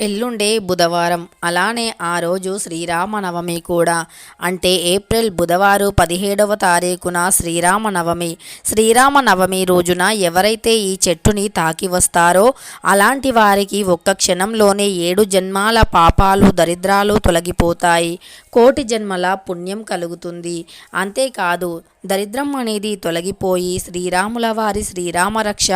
ఎల్లుండే బుధవారం. అలానే ఆ రోజు శ్రీరామనవమి కూడా. అంటే ఏప్రిల్ బుధవారం పదిహేడవ తారీఖున శ్రీరామనవమి. శ్రీరామనవమి రోజున ఎవరైతే ఈ చెట్టుని తాకి వస్తారో అలాంటి వారికి ఒక్క క్షణంలోనే ఏడు జన్మాల పాపాలు దరిద్రాలు తొలగిపోతాయి. కోటి జన్మల పుణ్యం కలుగుతుంది. అంతేకాదు దరిద్రం అనేది తొలగిపోయి శ్రీరాముల వారి శ్రీరామరక్ష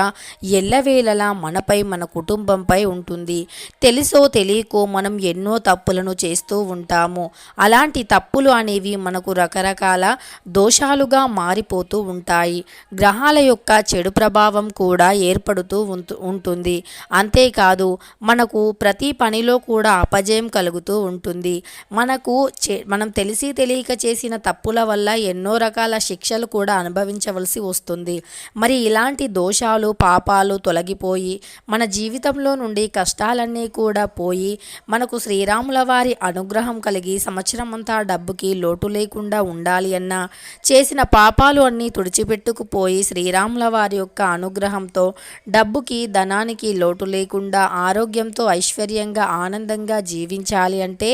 ఎల్లవేళలా మనపై మన కుటుంబంపై ఉంటుంది. తెలుసో తెలియకో మనం ఎన్నో తప్పులను చేస్తూ ఉంటాము. అలాంటి తప్పులు అనేవి మనకు రకరకాల దోషాలుగా మారిపోతూ ఉంటాయి. గ్రహాల యొక్క చెడు ప్రభావం కూడా ఏర్పడుతూ ఉంటుంది. అంతేకాదు మనకు ప్రతి పనిలో కూడా అపజయం కలుగుతూ ఉంటుంది. మనకు చే- మనం తెలిసి తెలియక చేసిన తప్పుల వల్ల ఎన్నో రకాల శిక్షలు కూడా అనుభవించవలసి వస్తుంది. మరి ఇలాంటి దోషాలు పాపాలు తొలగిపోయి మన జీవితంలో నుండి కష్టాలన్నీ కూడా పోయి మనకు శ్రీరాముల వారి అనుగ్రహం కలిగి సంవత్సరం అంతా డబ్బుకి లోటు లేకుండా ఉండాలి అన్నా చేసిన పాపాలు అన్నీ తుడిచిపెట్టుకుపోయి శ్రీరాముల వారి యొక్క అనుగ్రహంతో డబ్బుకి ధనానికి లోటు లేకుండా ఆరోగ్యంతో ఐశ్వర్యంగా ఆనందంగా జీవించాలి అంటే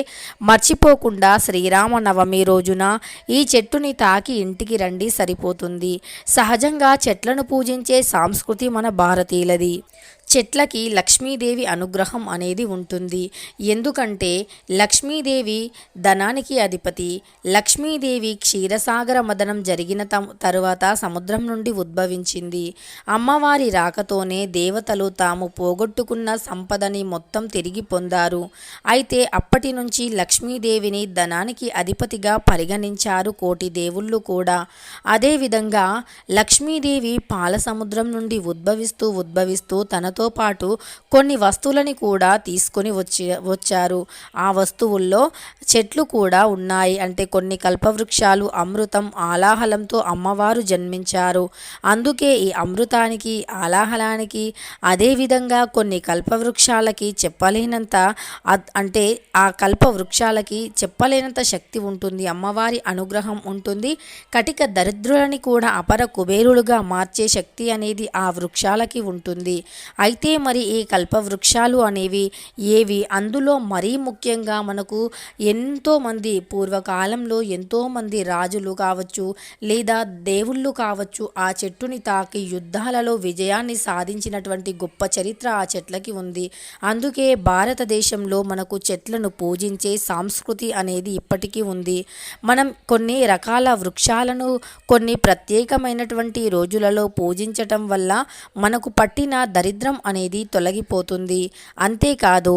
మర్చిపోకుండా శ్రీరామనవమి రోజున ఈ చెట్టుని తాకి ఇంటికి రండి. సరిపోతుంది. సహజంగా చెట్లను పూజించే సంస్కృతి మన భారతీయులది. చెట్లకి లక్ష్మీదేవి అనుగ్రహం అనేది ఉంటుంది. ఎందుకంటే లక్ష్మీదేవి ధనానికి అధిపతి లక్ష్మీదేవి క్షీరసాగర మదనం జరిగిన తరువాత సముద్రం నుండి ఉద్భవించింది. అమ్మవారి రాకతోనే దేవతలు తాము పోగొట్టుకున్న సంపదని మొత్తం తిరిగి పొందారు. అయితే అప్పటి నుంచి లక్ష్మీదేవిని ధనానికి అధిపతిగా పరిగణించారు కోటి దేవుళ్ళు కూడా. అదేవిధంగా లక్ష్మీదేవి పాల సముద్రం నుండి ఉద్భవిస్తూ ఉద్భవిస్తూ తనతో పాటు కొన్ని వస్తువులని కూడా తీసుకొని వచ్చి వచ్చారు. ఆ వస్తువుల్లో చెట్లు కూడా ఉన్నాయి. అంటే కొన్ని కల్పవృక్షాలు అమృతం ఆలాహలంతో అమ్మవారు జన్మించారు. అందుకే ఈ అమృతానికి ఆలాహలానికి అదేవిధంగా కొన్ని కల్పవృక్షాలకి చెప్పలేనంత అంటే ఆ కల్పవృక్షాలకి చెప్పలేనంత శక్తి ఉంటుంది. అమ్మవారి అనుగ్రహం ఉంటుంది. కటిక దరిద్రులని కూడా అపర కుబేరులుగా మార్చే శక్తి అనేది ఆ వృక్షాలకి ఉంటుంది. అయితే మరి ఈ కల్పవృక్షాలు అనేవి ఏవి? అందులో మరీ ముఖ్యంగా మనకు ఎంతోమంది పూర్వకాలంలో ఎంతోమంది రాజులు కావచ్చు లేదా దేవుళ్ళు కావచ్చు ఆ చెట్టుని తాకి యుద్ధాలలో విజయాన్ని సాధించినటువంటి గొప్ప చరిత్ర ఆ చెట్లకి ఉంది. అందుకే భారతదేశంలో మనకు చెట్లను పూజించే సంస్కృతి అనేది ఇప్పటికీ ఉంది. మనం కొన్ని రకాల వృక్షాలను కొన్ని ప్రత్యేకమైనటువంటి రోజులలో పూజించటం వల్ల మనకు పట్టిన దరిద్రం అనేది తొలగిపోతుంది. అంతేకాదు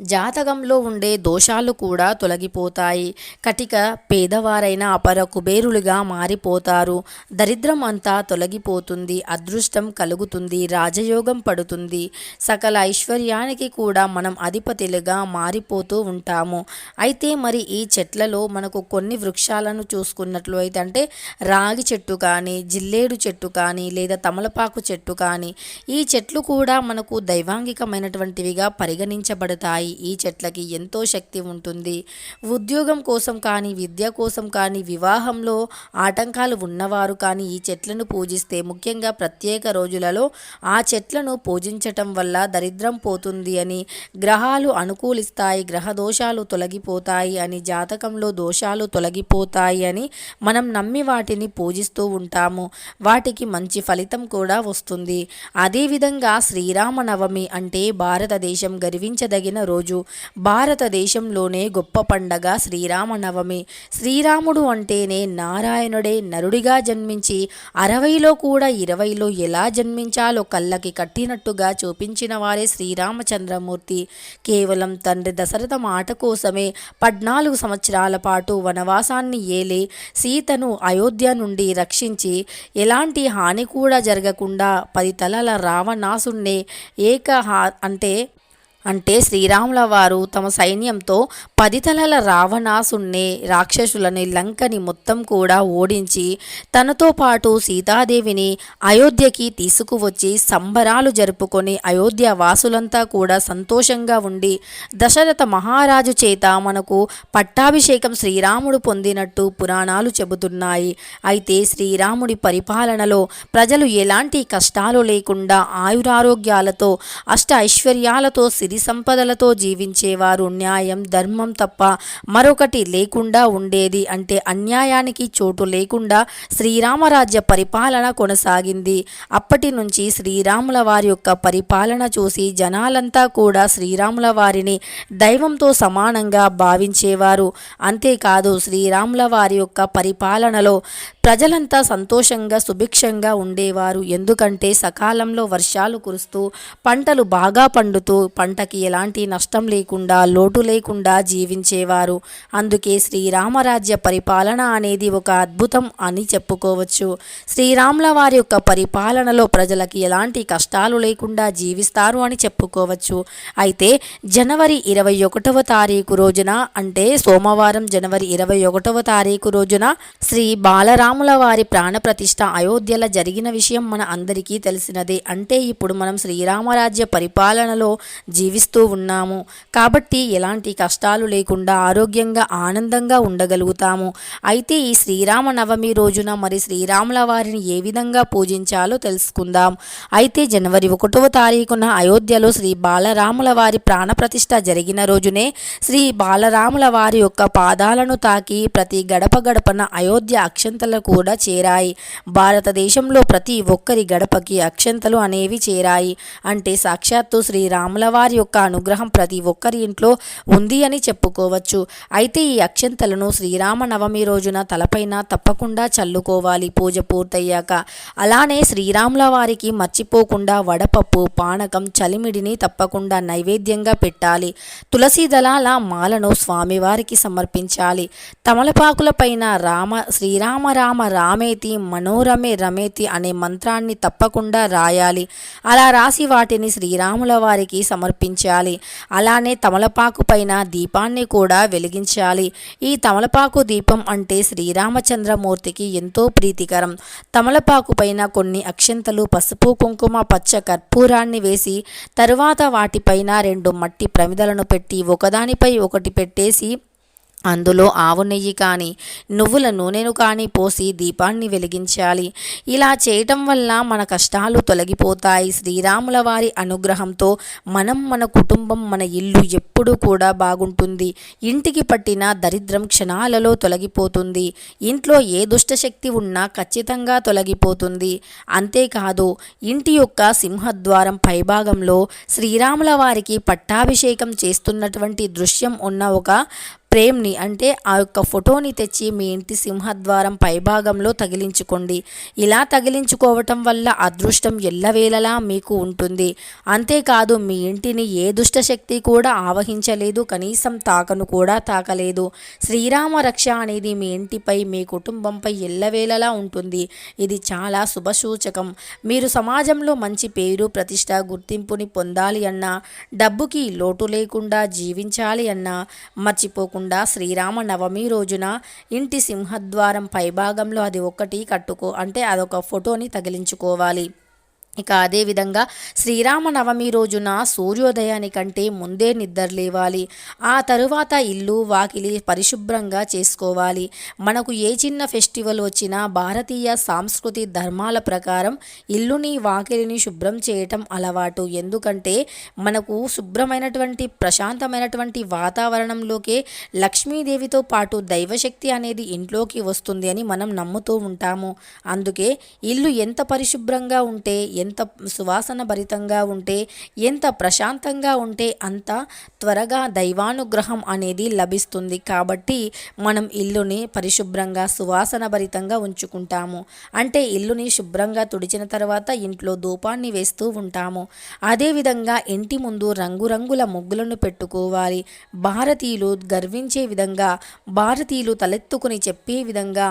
జాతకంలో ఉండే దోషాలు కూడా తొలగిపోతాయి. కటిక పేదవారైన అపర కుబేరులుగా మారిపోతారు. దరిద్రం అంతా తొలగిపోతుంది. అదృష్టం కలుగుతుంది. రాజయోగం పడుతుంది. సకల ఐశ్వర్యానికి కూడా మనం అధిపతులుగా మారిపోతూ ఉంటాము. అయితే మరి ఈ చెట్లలో మనకు కొన్ని వృక్షాలను చూసుకున్నట్లు అయితే అంటే రాగి చెట్టు కానీ జిల్లేడు చెట్టు కానీ లేదా తమలపాకు చెట్టు కానీ ఈ చెట్లు కూడా మనకు దైవాంగికమైనటువంటివిగా పరిగణించబడతాయి. ఈ చెట్లకి ఎంతో శక్తి ఉంటుంది. ఉద్యోగం కోసం కానీ విద్య కోసం కానీ వివాహంలో ఆటంకాలు ఉన్నవారు కానీ ఈ చెట్లను పూజిస్తే ముఖ్యంగా ప్రత్యేక రోజులలో ఆ చెట్లను పూజించటం వల్ల దరిద్రం పోతుంది అని గ్రహాలు అనుకూలిస్తాయి గ్రహ దోషాలు తొలగిపోతాయి అని జాతకంలో దోషాలు తొలగిపోతాయి అని మనం నమ్మి వాటిని పూజిస్తూ ఉంటాము. వాటికి మంచి ఫలితం కూడా వస్తుంది. అదేవిధంగా శ్రీరామనవమి అంటే భారతదేశం గర్వించదగిన రోజు. రోజు భారతదేశంలోనే గొప్ప పండగ శ్రీరామనవమి. శ్రీరాముడు అంటేనే నారాయణుడే నరుడిగా జన్మించి అరవైలో కూడా ఇరవైలో ఎలా జన్మించాలో కళ్ళకి కట్టినట్టుగా చూపించిన వారే శ్రీరామచంద్రమూర్తి. కేవలం తండ్రి దశరథ మాట కోసమే పద్నాలుగు సంవత్సరాల పాటు వనవాసాన్ని ఏలి సీతను అయోధ్య నుండి రక్షించి ఎలాంటి హాని కూడా జరగకుండా పది తలల రావణాసుణ్ణి ఏక హా- అంటే అంటే శ్రీరాముల వారు తమ సైన్యంతో పది తలల రావణాసుణ్ణి రాక్షసులని లంకని మొత్తం కూడా ఓడించి తనతో పాటు సీతాదేవిని అయోధ్యకి తీసుకువచ్చి సంబరాలు జరుపుకొని అయోధ్య వాసులంతా కూడా సంతోషంగా ఉండి దశరథ మహారాజు చేత మనకు పట్టాభిషేకం శ్రీరాముడు పొందినట్టు పురాణాలు చెబుతున్నాయి. అయితే శ్రీరాముడి పరిపాలనలో ప్రజలు ఎలాంటి కష్టాలు లేకుండా ఆయురారోగ్యాలతో అష్ట ఐశ్వర్యాలతో సిరి సిరి సంపదలతో జీవించేవారు న్యాయం ధర్మం తప్ప మరొకటి లేకుండా ఉండేది. అంటే అన్యాయానికి చోటు లేకుండా శ్రీరామరాజ్య పరిపాలన కొనసాగింది. అప్పటి నుంచి శ్రీరాముల వారి యొక్క పరిపాలన చూసి జనాలంతా కూడా శ్రీరాముల వారిని దైవంతో సమానంగా భావించేవారు. అంతేకాదు శ్రీరాముల వారి యొక్క పరిపాలనలో ప్రజలంతా సంతోషంగా సుభిక్షంగా ఉండేవారు. ఎందుకంటే సకాలంలో వర్షాలు కురుస్తూ పంటలు బాగా పండుతూ పంట వాళ్ళకి ఎలాంటి నష్టం లేకుండా లోటు లేకుండా జీవించేవారు. అందుకే శ్రీరామరాజ్య పరిపాలన అనేది ఒక అద్భుతం అని చెప్పుకోవచ్చు. శ్రీరాముల వారి యొక్క పరిపాలనలో ప్రజలకి ఎలాంటి కష్టాలు లేకుండా జీవిస్తారు అని చెప్పుకోవచ్చు. అయితే జనవరి ఇరవై ఒకటవ తారీఖు రోజున అంటే సోమవారం జనవరి ఇరవై ఒకటవ తారీఖు రోజున శ్రీ బాలరాముల వారి ప్రాణప్రతిష్ఠ అయోధ్యలో జరిగిన విషయం మన అందరికీ తెలిసినదే. అంటే ఇప్పుడు మనం శ్రీరామరాజ్య పరిపాలనలో జీవి జీవిస్తూ ఉన్నాము. కాబట్టి ఎలాంటి కష్టాలు లేకుండా ఆరోగ్యంగా ఆనందంగా ఉండగలుగుతాము. అయితే ఈ శ్రీరామ నవమి రోజున మరి శ్రీరాముల వారిని ఏ విధంగా పూజించాలో తెలుసుకుందాం. అయితే జనవరి ఒకటవ తారీఖున అయోధ్యలో శ్రీ బాలరాముల వారి ప్రాణప్రతిష్ఠ జరిగిన రోజునే శ్రీ బాలరాముల వారి యొక్క పాదాలను తాకి ప్రతి గడప గడపన అయోధ్య అక్షంతలు కూడా చేరాయి. భారతదేశంలో ప్రతి ఒక్కరి గడపకి అక్షంతలు అనేవి చేరాయి. అంటే సాక్షాత్తు శ్రీరాముల వారి యొక్క అనుగ్రహం ప్రతి ఒక్కరి ఇంట్లో ఉంది అని చెప్పుకోవచ్చు. అయితే ఈ అక్షంతలను శ్రీరామ నవమి రోజున తలపైన తప్పకుండా చల్లుకోవాలి. పూజ పూర్తయ్యాక అలానే శ్రీరాముల వారికి మర్చిపోకుండా వడపప్పు పానకం చలిమిడిని తప్పకుండా నైవేద్యంగా పెట్టాలి. తులసి దళాల మాలను స్వామివారికి సమర్పించాలి. తమలపాకుల పైన రామ శ్రీరామ రామ రామేతి మనోరమే రమేతి అనే మంత్రాన్ని తప్పకుండా రాయాలి. అలా రాసి వాటిని శ్రీరాముల వారికి సమర్పించాలి అలానే తమలపాకు పైన దీపాన్ని కూడా వెలిగించాలి. ఈ తమలపాకు దీపం అంటే శ్రీరామచంద్రమూర్తికి ఎంతో ప్రీతికరం. తమలపాకు పైన కొన్ని అక్షంతలు పసుపు కుంకుమ పచ్చ కర్పూరాన్ని వేసి తరువాత వాటిపైన రెండు మట్టి ప్రమిదలను పెట్టి ఒకదానిపై ఒకటి పెట్టేసి అందులో ఆవు నెయ్యి కానీ నువ్వుల నూనెను కానీ పోసి దీపాన్ని వెలిగించాలి. ఇలా చేయటం వల్ల మన కష్టాలు తొలగిపోతాయి. శ్రీరాముల వారి అనుగ్రహంతో మనం మన కుటుంబం మన ఇల్లు ఎప్పుడూ కూడా బాగుంటుంది. ఇంటికి పట్టిన దరిద్రం క్షణాలలో తొలగిపోతుంది. ఇంట్లో ఏ దుష్టశక్తి ఉన్నా ఖచ్చితంగా తొలగిపోతుంది. అంతేకాదు ఇంటి యొక్క సింహద్వారం పైభాగంలో శ్రీరాముల వారికి పట్టాభిషేకం చేస్తున్నటువంటి దృశ్యం ఉన్న ఒక ఫ్రేమ్ని అంటే ఆ యొక్క ఫోటోని తెచ్చి మీ ఇంటి సింహద్వారం పైభాగంలో తగిలించుకోండి. ఇలా తగిలించుకోవటం వల్ల అదృష్టం ఎల్లవేళలా మీకు ఉంటుంది. అంతేకాదు మీ ఇంటిని ఏ దుష్టశక్తి కూడా ఆవహించలేదు. కనీసం తాకను కూడా తాకలేదు. శ్రీరామ రక్ష అనేది మీ ఇంటిపై మీ కుటుంబంపై ఎల్లవేళలా ఉంటుంది. ఇది చాలా శుభసూచకం. మీరు సమాజంలో మంచి పేరు ప్రతిష్ట గుర్తింపుని పొందాలి అన్నా డబ్బుకి లోటు లేకుండా జీవించాలి అన్నా మర్చిపోకుండా శ్రీరామ నవమి రోజున ఇంటి సింహద్వారం పైభాగంలో అది ఒక్కటి కట్టుకో అంటే అదొక ఫోటోని తగిలించుకోవాలి. ఇక అదేవిధంగా శ్రీరామనవమి రోజున సూర్యోదయానికంటే ముందే నిద్ర లేవాలి. ఆ తరువాత ఇల్లు వాకిలి పరిశుభ్రంగా చేసుకోవాలి. మనకు ఏ చిన్న ఫెస్టివల్ వచ్చినా భారతీయ సాంస్కృతి ధర్మాల ప్రకారం ఇల్లుని వాకిలిని శుభ్రం చేయటం అలవాటు. ఎందుకంటే మనకు శుభ్రమైనటువంటి ప్రశాంతమైనటువంటి వాతావరణంలోకే లక్ష్మీదేవితో పాటు దైవశక్తి అనేది ఇంట్లోకి వస్తుంది అని మనం నమ్ముతూ ఉంటాము. అందుకే ఇల్లు ఎంత పరిశుభ్రంగా ఉంటే ఎంత సువాసన భరితంగా ఉంటే ఎంత ప్రశాంతంగా ఉంటే అంత త్వరగా దైవానుగ్రహం అనేది లభిస్తుంది. కాబట్టి మనం ఇల్లుని పరిశుభ్రంగా సువాసన భరితంగా ఉంచుకుంటాము. అంటే ఇల్లుని శుభ్రంగా తుడిచిన తర్వాత ఇంట్లో ధూపాన్ని వేస్తూ ఉంటాము. అదేవిధంగా ఇంటి ముందు రంగురంగుల ముగ్గులను పెట్టుకోవాలి. భారతీయులు గర్వించే విధంగా భారతీయులు తలెత్తుకుని చెప్పే విధంగా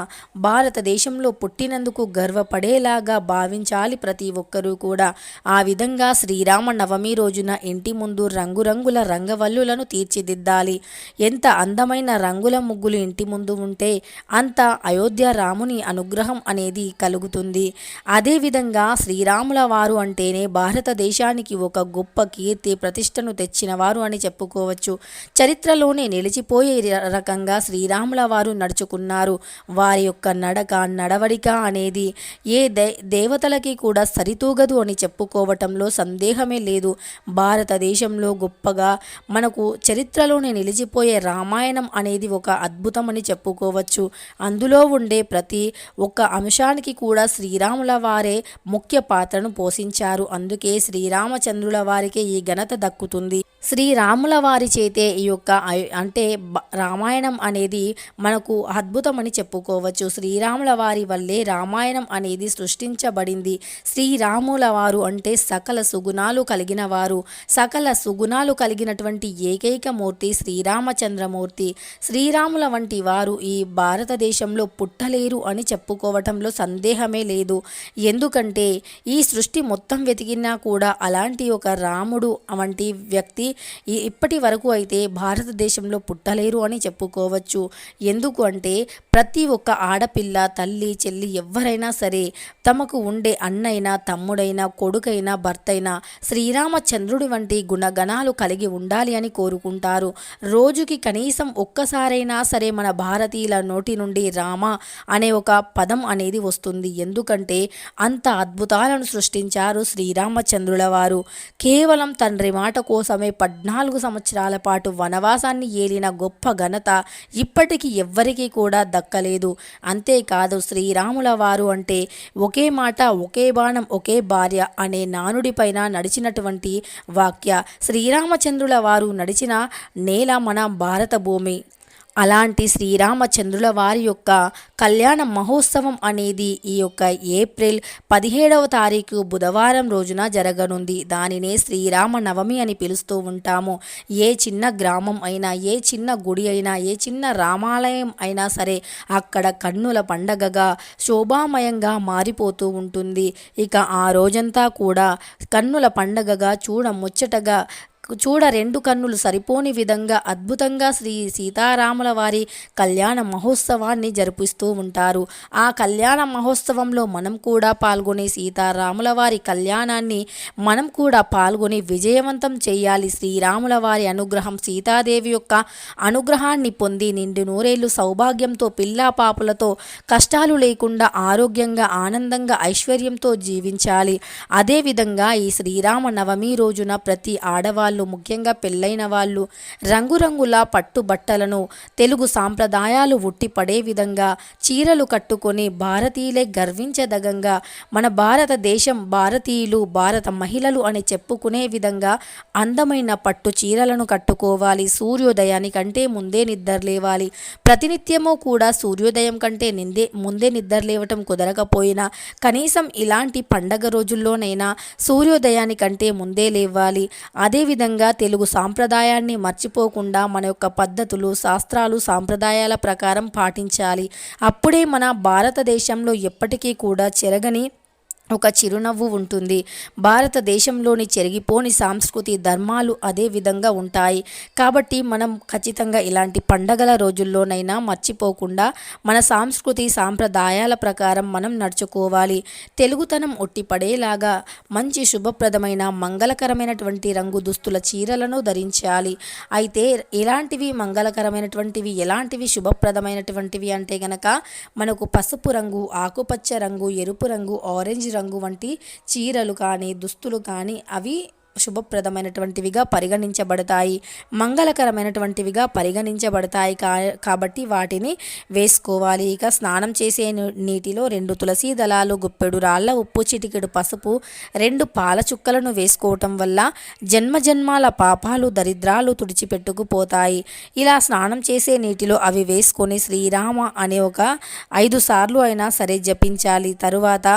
భారతదేశంలో పుట్టినందుకు గర్వపడేలాగా భావించాలి ప్రతి ఒక్కరూ. కూడా. ఆ విధంగా శ్రీరామ నవమి రోజున ఇంటి ముందు రంగురంగుల రంగవల్లులను తీర్చిదిద్దాలి. ఎంత అందమైన రంగుల ముగ్గులు ఇంటి ముందు ఉంటే అంత అయోధ్య రాముని అనుగ్రహం అనేది కలుగుతుంది. అదేవిధంగా శ్రీరాముల వారు అంటేనే భారతదేశానికి ఒక గొప్ప కీర్తి ప్రతిష్టను తెచ్చిన వారు అని చెప్పుకోవచ్చు. చరిత్రలోనే నిలిచిపోయే రకంగా శ్రీరాముల వారు నడుచుకున్నారు. వారి యొక్క నడక నడవడిక అనేది ఏ దే దేవతలకి కూడా సరితూ సరితూగదు అని చెప్పుకోవటంలో సందేహమే లేదు. భారతదేశంలో గొప్పగా మనకు చరిత్రలోనే నిలిచిపోయే రామాయణం అనేది ఒక అద్భుతం అని చెప్పుకోవచ్చు. అందులో ఉండే ప్రతి ఒక్క అంశానికి కూడా శ్రీరాముల వారే ముఖ్య పాత్రను పోషించారు. అందుకే శ్రీరామచంద్రుల వారికి ఈ ఘనత దక్కుతుంది. శ్రీరాముల వారి చేతే ఈ యొక్క అంటే రామాయణం అనేది మనకు అద్భుతమని చెప్పుకోవచ్చు. శ్రీరాముల వారి వల్లే రామాయణం అనేది సృష్టించబడింది. రాముల వారు అంటే సకల సుగుణాలు కలిగిన వారు సకల సుగుణాలు కలిగినటువంటి ఏకైక మూర్తి శ్రీరామచంద్రమూర్తి. శ్రీరాముల వంటి వారు ఈ భారతదేశంలో పుట్టలేరు అని చెప్పుకోవటంలో సందేహమే లేదు. ఎందుకంటే ఈ సృష్టి మొత్తం వెతికినా కూడా అలాంటి ఒక రాముడు వంటి వ్యక్తి ఇప్పటి వరకు అయితే భారతదేశంలో పుట్టలేరు అని చెప్పుకోవచ్చు. ఎందుకు అంటే ప్రతి ఒక్క ఆడపిల్ల తల్లి చెల్లి ఎవరైనా సరే తమకు ఉండే అన్నైనా తమ్ముడైనా కొడుకైనా భర్తైనా శ్రీరామచంద్రుడి వంటి గుణగణాలు కలిగి ఉండాలి అని కోరుకుంటారు. రోజుకి కనీసం ఒక్కసారైనా సరే మన భారతీయుల నోటి నుండి రామ అనే ఒక పదం అనేది వస్తుంది. ఎందుకంటే అంత అద్భుతాలను సృష్టించారు శ్రీరామచంద్రుల వారు కేవలం తండ్రి మాట కోసమే పద్నాలుగు సంవత్సరాల పాటు వనవాసాన్ని ఏలిన గొప్ప ఘనత ఇప్పటికీ ఎవ్వరికీ కూడా దక్కలేదు. అంతేకాదు శ్రీరాముల వారు అంటే ఒకే మాట ఒకే బాణం ఒకే భార్య అనే నానుడిపైన నడిచినటువంటి వాక్య. శ్రీరామచంద్రుల వారు నడిచిన నేల మన భారత భూమి. అలాంటి శ్రీరామచంద్రుల వారి యొక్క కళ్యాణ మహోత్సవం అనేది ఈ యొక్క ఏప్రిల్ పదిహేడవ తారీఖు బుధవారం రోజున జరగనుంది. దానినే శ్రీరామ నవమి అని పిలుస్తూ ఉంటాము. ఏ చిన్న గ్రామం అయినా ఏ చిన్న గుడి అయినా ఏ చిన్న రామాలయం అయినా సరే అక్కడ కన్నుల పండగగా శోభామయంగా మారిపోతూ ఉంటుంది. ఇక ఆ రోజంతా కూడా కన్నుల పండగగా చూడముచ్చటగా చూడ రెండు కన్నులు సరిపోని విధంగా అద్భుతంగా శ్రీ సీతారాముల వారి కళ్యాణ మహోత్సవాన్ని జరిపిస్తూ ఉంటారు. ఆ కళ్యాణ మహోత్సవంలో మనం కూడా పాల్గొని సీతారాముల వారి కళ్యాణాన్ని మనం కూడా పాల్గొని విజయవంతం చేయాలి. శ్రీరాముల వారి అనుగ్రహం సీతాదేవి యొక్క అనుగ్రహాన్ని పొంది నిండు నూరేళ్ళు సౌభాగ్యంతో పిల్లా పాపులతో కష్టాలు లేకుండా ఆరోగ్యంగా ఆనందంగా ఐశ్వర్యంతో జీవించాలి. అదేవిధంగా ఈ శ్రీరామ నవమి రోజున ప్రతి ఆడవాళ్ళు ముఖ్యంగా పెళ్ళైన వాళ్ళు రంగురంగుల పట్టు బట్టలను తెలుగు సాంప్రదాయాలు ఉట్టిపడే విధంగా చీరలు కట్టుకొని భారతీయులే గర్వించదగంగా మన భారతదేశం భారతీయులు భారత మహిళలు అని చెప్పుకునే విధంగా అందమైన పట్టు చీరలను కట్టుకోవాలి. సూర్యోదయానికంటే ముందే నిద్రలేవాలి ప్రతినిత్యము కూడా సూర్యోదయం కంటే నిందే ముందే నిద్రలేవటం కుదరకపోయినా కనీసం ఇలాంటి పండగ రోజుల్లోనైనా సూర్యోదయానికంటే ముందే లేవాలి. అదేవిధంగా తెలుగు సాంప్రదాయాన్ని మర్చిపోకుండా మన యొక్క పద్ధతులు శాస్త్రాలు సాంప్రదాయాల ప్రకారం పాటించాలి. అప్పుడే మన భారతదేశంలో ఎప్పటికీ కూడా చెరగని ఒక చిరునవ్వు ఉంటుంది. భారతదేశంలోని చెరిగిపోని సాంస్కృతి ధర్మాలు అదే విధంగా ఉంటాయి. కాబట్టి మనం ఖచ్చితంగా ఇలాంటి పండగల రోజుల్లోనైనా మర్చిపోకుండా మన సాంస్కృతి సాంప్రదాయాల ప్రకారం మనం నడుచుకోవాలి. తెలుగుతనం ఒట్టిపడేలాగా మంచి శుభప్రదమైన మంగళకరమైనటువంటి రంగు దుస్తుల చీరలను ధరించాలి. అయితే ఎలాంటివి మంగళకరమైనటువంటివి ఎలాంటివి శుభప్రదమైనటువంటివి అంటే గనక మనకు పసుపు రంగు ఆకుపచ్చ రంగు ఎరుపు రంగు ఆరెంజ్ రంగు వంటి చీరలు కానీ దుస్తులు కానీ అవి శుభప్రదమైనటువంటివిగా పరిగణించబడతాయి. మంగళకరమైనటువంటివిగా పరిగణించబడతాయి కా కాబట్టి వాటిని వేసుకోవాలి. ఇక స్నానం చేసే నీటిలో రెండు తులసి దళాలు గుప్పెడు రాళ్ళ ఉప్పు చిటికెడు పసుపు రెండు పాల చుక్కలను వేసుకోవటం వల్ల జన్మ జన్మాల పాపాలు దరిద్రాలు తుడిచిపెట్టుకుపోతాయి. ఇలా స్నానం చేసే నీటిలో అవి వేసుకొని శ్రీరామ అనే ఒక ఐదు సార్లు అయినా సరే జపించాలి. తరువాత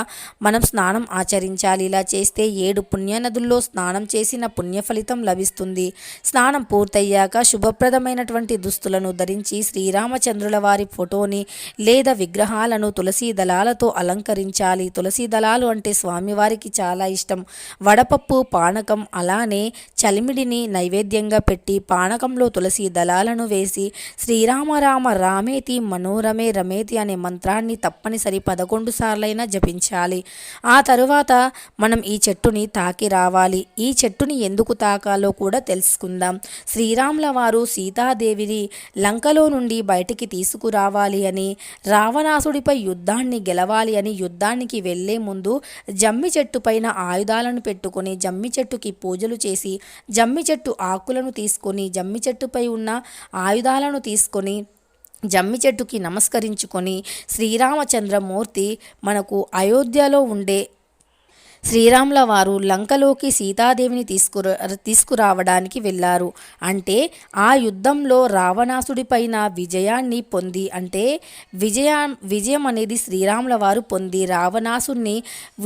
మనం స్నానం ఆచరించాలి. ఇలా చేస్తే ఏడు పుణ్యనదుల్లో స్నానం చేసిన పుణ్యఫలితం లభిస్తుంది. స్నానం పూర్తయ్యాక శుభప్రదమైనటువంటి దుస్తులను ధరించి శ్రీరామచంద్రుల వారి ఫోటోని లేదా విగ్రహాలను తులసి దళాలతో అలంకరించాలి. తులసి దళాలు అంటే స్వామివారికి చాలా ఇష్టం. వడపప్పు పానకం అలానే చలిమిడిని నైవేద్యంగా పెట్టి పానకంలో తులసి దళాలను వేసి శ్రీరామ రామ రామేతి మనోరమే రమేతి అనే మంత్రాన్ని తప్పనిసరి పదకొండు సార్లైనా జపించాలి. ఆ తరువాత మనం ఈ చెట్టుని తాకి రావాలి. ఈ చెట్టుని ఎందుకు తాకాలో కూడా తెలుసుకుందాం. శ్రీరాముల వారు సీతాదేవిని లంకలో నుండి బయటికి తీసుకురావాలి అని రావణాసుడిపై యుద్ధాన్ని గెలవాలి అని యుద్ధానికి వెళ్ళే ముందు జమ్మి చెట్టు పైన ఆయుధాలను పెట్టుకొని జమ్మి చెట్టుకి పూజలు చేసి జమ్మి చెట్టు ఆకులను తీసుకొని జమ్మి చెట్టుపై ఉన్న ఆయుధాలను తీసుకొని జమ్మి చెట్టుకి నమస్కరించుకొని శ్రీరామచంద్రమూర్తి మనకు అయోధ్యలో ఉండే శ్రీరాముల వారు లంకలోకి సీతాదేవిని తీసుకురా తీసుకురావడానికి వెళ్ళారు. అంటే ఆ యుద్ధంలో రావణాసుడిపైన విజయాన్ని పొంది అంటే విజయ విజయం అనేది శ్రీరాముల వారు పొంది రావణాసుడిని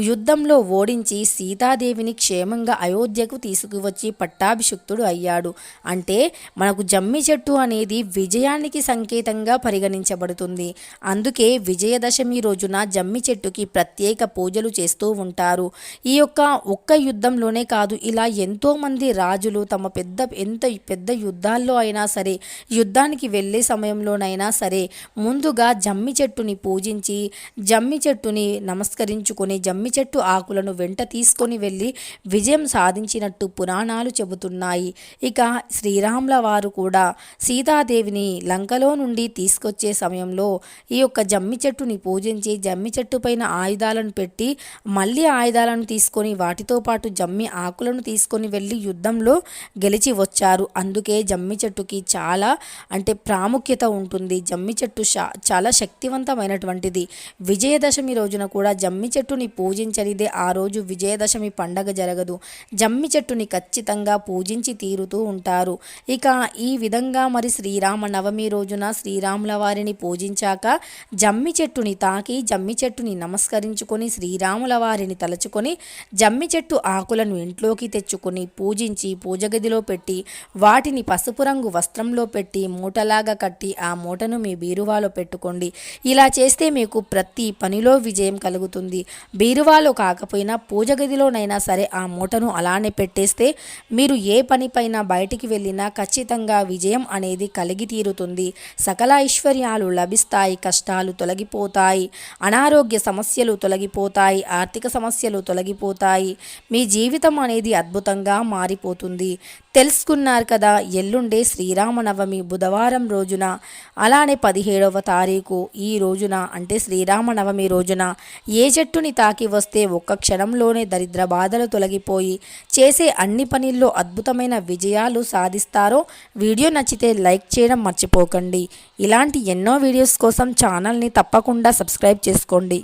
యుద్ధంలో ఓడించి సీతాదేవిని క్షేమంగా అయోధ్యకు తీసుకువచ్చి పట్టాభిషిక్తుడు అయ్యాడు. అంటే మనకు జమ్మి చెట్టు అనేది విజయానికి సంకేతంగా పరిగణించబడుతుంది. అందుకే విజయదశమి రోజున జమ్మి చెట్టుకి ప్రత్యేక పూజలు చేస్తూ ఉంటారు. ఈ యొక్క ఒక్క యుద్ధంలోనే కాదు ఇలా ఎంతోమంది రాజులు తమ పెద్ద ఎంత పెద్ద యుద్ధాల్లో అయినా సరే యుద్ధానికి వెళ్ళే సమయంలోనైనా సరే ముందుగా జమ్మి చెట్టుని పూజించి జమ్మి చెట్టుని నమస్కరించుకొని జమ్మి చెట్టు ఆకులను వెంట తీసుకొని వెళ్ళి విజయం సాధించినట్టు పురాణాలు చెబుతున్నాయి. ఇక శ్రీరాముల వారు కూడా సీతాదేవిని లంకలో నుండి తీసుకొచ్చే సమయంలో ఈ యొక్క జమ్మి చెట్టుని పూజించి జమ్మి చెట్టు పైన ఆయుధాలను పెట్టి మళ్ళీ ఆయుధాలను తీసుకొని వాటితో పాటు జమ్మి ఆకులను తీసుకొని వెళ్ళి యుద్ధంలో గెలిచి వచ్చారు. అందుకే జమ్మి చెట్టుకి చాలా అంటే ప్రాముఖ్యత ఉంటుంది. జమ్మి చెట్టు చాలా శక్తివంతమైనటువంటిది. విజయదశమి రోజున కూడా జమ్మి చెట్టుని పూజించనిదే. ఆ రోజు విజయదశమి పండగ జరగదు. జమ్మి చెట్టుని ఖచ్చితంగా పూజించి తీరుతూ ఉంటారు. ఇక ఈ విధంగా మరి శ్రీరామ నవమి రోజున శ్రీరాముల వారిని పూజించాక జమ్మి చెట్టుని తాకి జమ్మి చెట్టుని నమస్కరించుకొని శ్రీరాముల వారిని తలుచుకొని జమ్మి చెట్టు ఆకులను ఇంట్లోకి తెచ్చుకొని పూజించి పూజగదిలో పెట్టి వాటిని పసుపు రంగు వస్త్రంలో పెట్టి మూటలాగా కట్టి ఆ మూటను మీ బీరువాలో పెట్టుకోండి. ఇలా చేస్తే మీకు ప్రతి పనిలో విజయం కలుగుతుంది. బీరువాలో కాకపోయినా పూజ గదిలోనైనా సరే ఆ మూటను అలానే పెట్టేస్తే మీరు ఏ పనిపైన బయటికి వెళ్ళినా ఖచ్చితంగా విజయం అనేది కలిగి తీరుతుంది. సకల ఐశ్వర్యాలు లభిస్తాయి కష్టాలు తొలగిపోతాయి అనారోగ్య సమస్యలు తొలగిపోతాయి ఆర్థిక సమస్యలు తొలగిపోతాయి. మీ జీవితం అనేది అద్భుతంగా మారిపోతుంది. తెలుసుకున్నారు కదా ఎల్లుండే శ్రీరామనవమి బుధవారం రోజున. అలానే పదిహేడవ తారీఖు ఈ రోజున అంటే శ్రీరామనవమి రోజున ఏ చెట్టుని తాకి వస్తే ఒక్క క్షణంలోనే దరిద్ర బాధలు తొలగిపోయి చేసే అన్ని పనుల్లో అద్భుతమైన విజయాలు సాధిస్తారో వీడియో నచ్చితే లైక్ చేయడం మర్చిపోకండి. ఇలాంటి ఎన్నో వీడియోస్ కోసం ఛానల్ని తప్పకుండా సబ్స్క్రైబ్ చేసుకోండి.